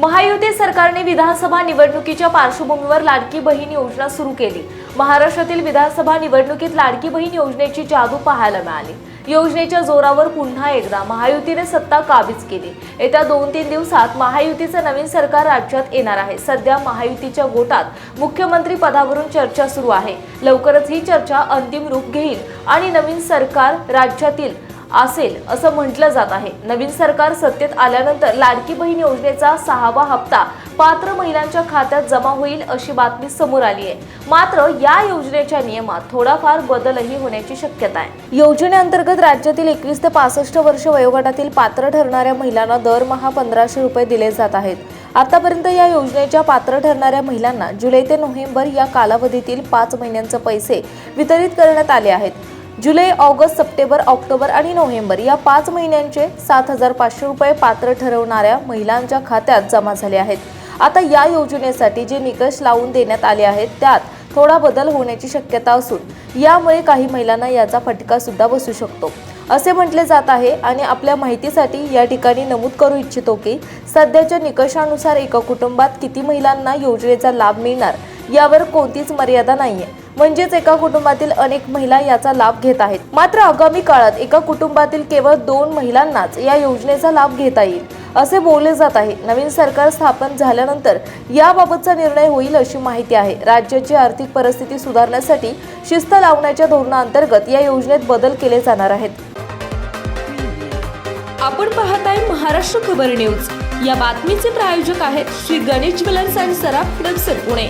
महायुती सरकारने विधानसभा निवडणुकीच्या पार्श्वभूमीवर लाडकी बहीण योजना सुरू केली. महाराष्ट्रातील विधानसभा निवडणुकीत लाडकी बहीण योजनेची जादू पाहायला मिळाली. योजनेच्या जोरावर पुन्हा एकदा महायुतीने सत्ता काबीज केली. येत्या दोन तीन दिवसात महायुतीचं नवीन सरकार राज्यात येणार आहे. सध्या महायुतीच्या गोटात मुख्यमंत्री पदावरून चर्चा सुरू आहे. लवकरच ही चर्चा अंतिम रूप घेईल आणि नवीन सरकार राज्यातील असेल असं म्हटलं जात आहे. नवीन सरकार सत्तेत आल्यानंतर लाडकी बहीण योजनेचा सहावा हप्ता पात्र महिलांच्या खात्यात जमा होईल अशी बातमी समोर आली आहे मात्र या योजनेच्या नियमात थोडाफार बदलही होण्याची शक्यता आहे. योजनेअंतर्गत राज्यातील एकवीस ते पासष्ट वर्ष वयोगटातील पात्र ठरणाऱ्या महिलांना दरमहा पंधराशे रुपये दिले जात आहेत. आतापर्यंत या योजनेच्या पात्र ठरणाऱ्या महिलांना जुलै ते नोव्हेंबर या कालावधीतील पाच महिन्यांचे पैसे वितरित करण्यात आले आहेत. जुलै ऑगस्ट सप्टेंबर ऑक्टोबर आणि नोव्हेंबर या पाच महिन्यांचे सात हजार पाचशे रुपये पात्र ठरवणाऱ्या महिलांच्या खात्यात जमा झाले आहेत. आता या योजनेसाठी जे निकष लावून देण्यात आले आहेत त्यात थोडा बदल होण्याची शक्यता असून यामुळे काही महिलांना याचा फटका सुद्धा बसू शकतो. असे म्हटले जात आहे आणि आपल्या माहितीसाठी या ठिकाणी नमूद करू इच्छितो की सध्याच्या निकषानुसार एका कुटुंबात किती महिलांना योजनेचा लाभ मिळणार यावर कोणतीच मर्यादा नाहीये. म्हणजेच एका कुटुंबातील अनेक महिला याचा लाभ घेत आहेत. मात्र आगामी काळात एका कुटुंबातील केवळ दोन महिलांनाच या योजनेचा लाभ घेता येईल असे बोलले जात आहे. नवीन सरकार स्थापन झाल्यानंतर याबाबतचा निर्णय होईल अशी माहिती आहे. राज्याची आर्थिक परिस्थिती सुधारण्यासाठी शिस्त लावण्याच्या धोरणाअंतर्गत या योजनेत बदल केले जाणार आहेत. आपण पाहत आहे महाराष्ट्र खबर न्यूज. या बातमीचे प्रायोजक आहेत श्री गणेश ज्वेलर्स अँड सराफ हडपसर पुणे.